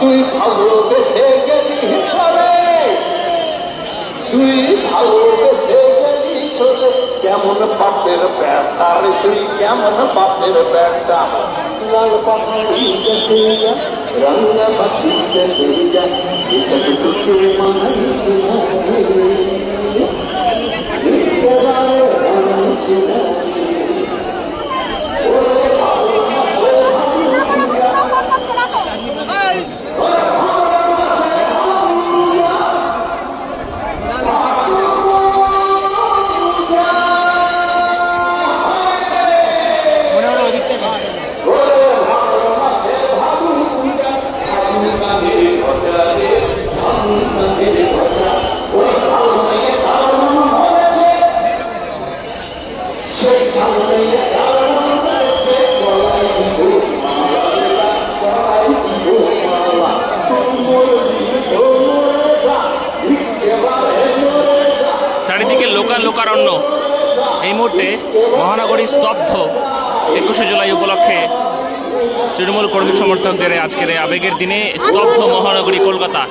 তুই ভালোবেসে গেলি হিসাবে তুই ভালোবেসে গেলি চলে কেমন বাপের বেটা রে তুই কেমন বাপের বেটা লাল পাখি রঙ পাখি গেছে চারিদিকে লোকারণ্য এই মুহূর্তে মহানগরী স্তব্ধ একুশে জুলাই উপলক্ষে তৃণমূল কর্মী সমর্থকদের আজকের আবেগের দিনে স্তব্ধ মহানগরী কলকাতা।